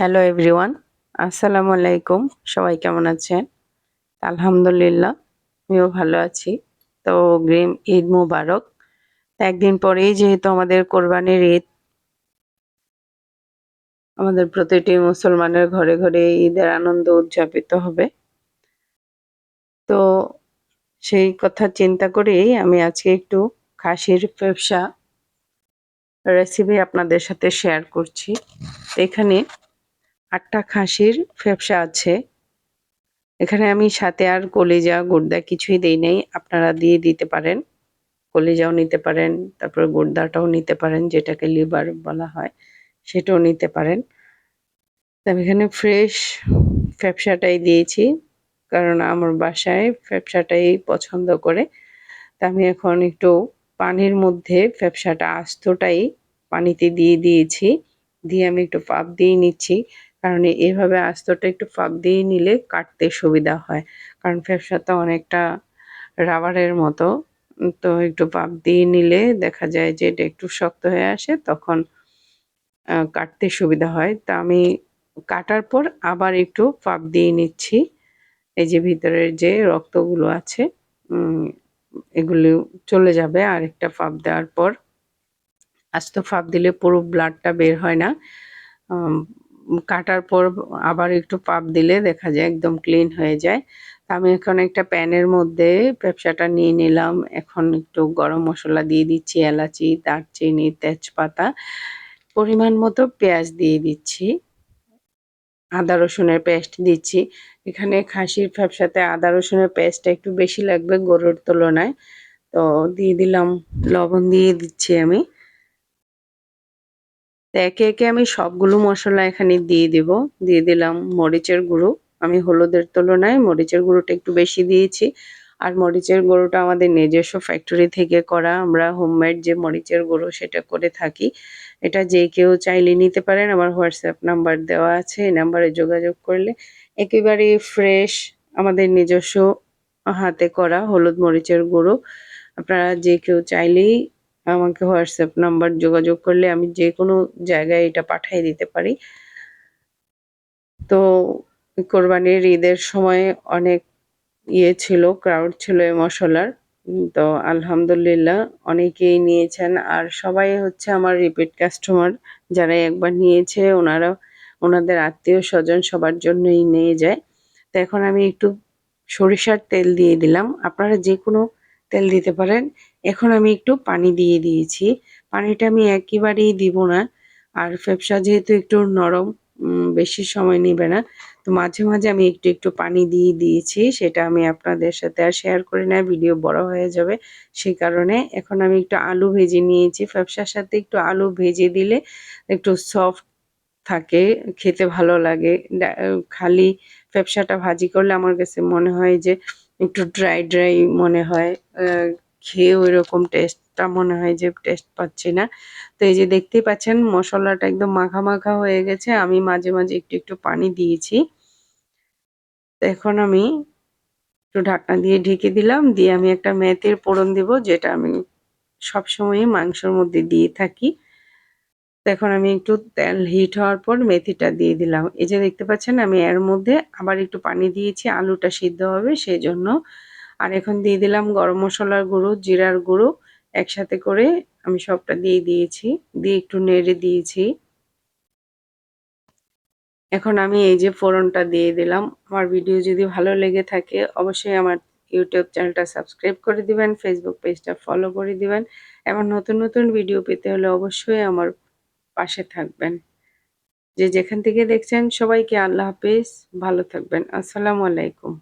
Hello everyone আসসালামু আলাইকুম সবাই কেমন আছেন? আলহামদুলিল্লাহ, আমিও ভালো আছি। তো গ্রিম ঈদ মুবারক। একদিন পরেই যেহেতু আমাদের কোরবানির ঈদ, আমাদের প্রতিটি মুসলমানের ঘরে ঘরে ঈদের আনন্দ উদযাপিত হবে। তো সেই কথা চিন্তা করেই আমি আজকে একটু খাসির ব্যবসা রেসিপি আপনাদের সাথে শেয়ার করছি। এখানে আটটা খাসির ফ্যাপসা আছে। এখানে আমি সাথে আর কলিজা গুর্দা কিছুই দেই নাই। আপনারা দিয়ে দিতে পারেন। কলিজাও নিতে পারেন, তারপরে গুর্দাটাও নিতে পারেন, যেটাকে লিভার বলা হয়, সেটাও নিতে পারেন। আমি এখানে ফ্রেশ ফ্যাপসাটাই দিয়েছি, কারণ আমার বাসায় ফ্যাপসাটাই পছন্দ করে। তা আমি এখন একটু পানির মধ্যে ফ্যাপসাটা আস্তটাই পানিতে দিয়ে দিয়েছি। দিয়ে আমি একটু পাপ দিয়ে নিচ্ছি। কারণ এভাবে আস্তটা একটু ফাঁক দিয়ে নিলে কাটতে সুবিধা হয়। কারণ ফ্যাপসাটা অনেকটা রাবারের মতো। তো একটু পাপ দিয়ে নিলে দেখা যায় যে এটা একটু শক্ত হয়ে আসে, তখন কাটতে সুবিধা হয়। তা আমি কাটার পর আবার একটু পাপ দিয়ে নিচ্ছি। এই যে ভিতরের যে রক্তগুলো আছে এগুলো চলে যাবে আর একটা ফাপ দেওয়ার পর। আস্ত ফাপ দিলে পুরো ব্লাডটা বের হয় না। কাটার পর আবার একটু পাপ দিলে দেখা যায় একদম ক্লিন হয়ে যায়। আমি এখন একটা প্যানের মধ্যে ব্যবসাটা নিয়ে নিলাম। এখন একটু গরম মশলা দিয়ে দিচ্ছি, এলাচি, দারচিনি, তেজপাতা, পরিমাণ মতো পেঁয়াজ দিয়ে দিচ্ছি। আদা রসুনের পেস্ট দিচ্ছি। এখানে খাসির ব্যবসাতে আদা রসুনের পেস্টটা একটু বেশি লাগবে গরুর তুলনায়। তো দিয়ে দিলাম, লবণ দিয়ে দিচ্ছি আমি। তো একে একে আমি সবগুলো মশলা এখানে দিয়ে দিব। দিয়ে দিলাম মরিচের গুঁড়ো। আমি হলুদের তুলনায় মরিচের গুঁড়োটা একটু বেশি দিয়েছি। আর মরিচের গুঁড়োটা আমাদের নিজস্ব ফ্যাক্টরি থেকে করা। আমরা হোমমেড যে মরিচের গুঁড়ো সেটা করে থাকি। এটা যে কেউ চাইলে নিতে পারেন। আমার হোয়াটসঅ্যাপ নাম্বার দেওয়া আছে। এই নাম্বারে যোগাযোগ করলে একেবারে ফ্রেশ আমাদের নিজস্ব হাতে করা হলুদ মরিচের গুঁড়ো। আপনারা যে কেউ চাইলেই আমাকে হোয়াটসঅ্যাপ নাম্বার যোগাযোগ করলে আমি যে কোনো জায়গায় এটা পাঠিয়ে দিতে পারি। তো কোরবানির ঈদের সময় অনেক ইয়ে ছিল ক্রাউড ছিল এই মশলার। তো আলহামদুলিল্লাহ অনেকেই নিয়েছেন। আর সবাই হচ্ছে আমার রিপিট কাস্টমার যারা একবার নিয়েছে ওনারা, ওনাদের আত্মীয় স্বজন সবার জন্যই নিয়ে যায়। তো এখন আমি একটু সরিষার তেল দিয়ে দিলাম। আপনারা যে কোনো তেল দিতে পারেন। এখন আমি একটু পানি দিয়ে দিয়েছি। পানিটা আমি একেবারেই দিব না। আর ফেপসা যেহেতু একটু নরম বেশি সময় নেবে না, তো মাঝে মাঝে আমি একটু একটু পানি দিয়ে দিয়েছি। সেটা আমি আপনাদের সাথে আর শেয়ার করি না ভিডিও বড় হয়ে যাবে। সেই কারণে এখন আমি একটু আলু ভেজে নিয়েছি। ফ্যাপসার সাথে একটু আলু ভেজে দিলে একটু সফট থাকে, খেতে ভালো লাগে। খালি ফ্যাপসাটা ভাজি করলে আমার কাছে মনে হয় যে একটু ড্রাই ড্রাই মনে হয়। খেয়ে ওই রকম টেস্টটা মনে হয় যে টেস্ট পাচ্ছি না। তো এই যে দেখতেই পাচ্ছেন, মশলাটা একদম মাখা মাখা হয়ে গেছে। আমি মাঝে মাঝে একটু একটু পানি দিয়েছি। এখন আমি একটু ঢাকনা দিয়ে ঢেকে দিলাম। দিয়ে আমি একটা মেথির পোড়ন দিব, যেটা আমি সবসময়ই মাংসের মধ্যে দিয়ে থাকি। এখন আমি একটু তেল হিট হওয়ার পর মেথিটা দিয়ে দিলাম। এই যে দেখতে পাচ্ছেন, আমি এর মধ্যে আবার একটু পানি দিয়েছি। আলুটা সিদ্ধ হবে সেই জন্য আর এখন দিয়ে দিলাম গরম মশলার গুঁড়ো, জিরার গুঁড়ো। একসাথে করে আমি সবটা দিয়ে দিয়েছি, দিয়ে একটু নেড়ে দিয়েছি। এখন আমি এই যে ফোড়নটা দিয়ে দিলাম। আমার ভিডিও যদি ভালো লেগে থাকে, অবশ্যই আমার ইউটিউব চ্যানেলটা সাবস্ক্রাইব করে দিবেন ফেসবুক পেজটা ফলো করে দিবেন। এমন নতুন নতুন ভিডিও পেতে হলে অবশ্যই আমার পাশে থাকবেন। যে যেখান থেকে দেখছেন, সবাইকে আল্লাহ হাফিজ। ভালো থাকবেন। আসসালামু আলাইকুম।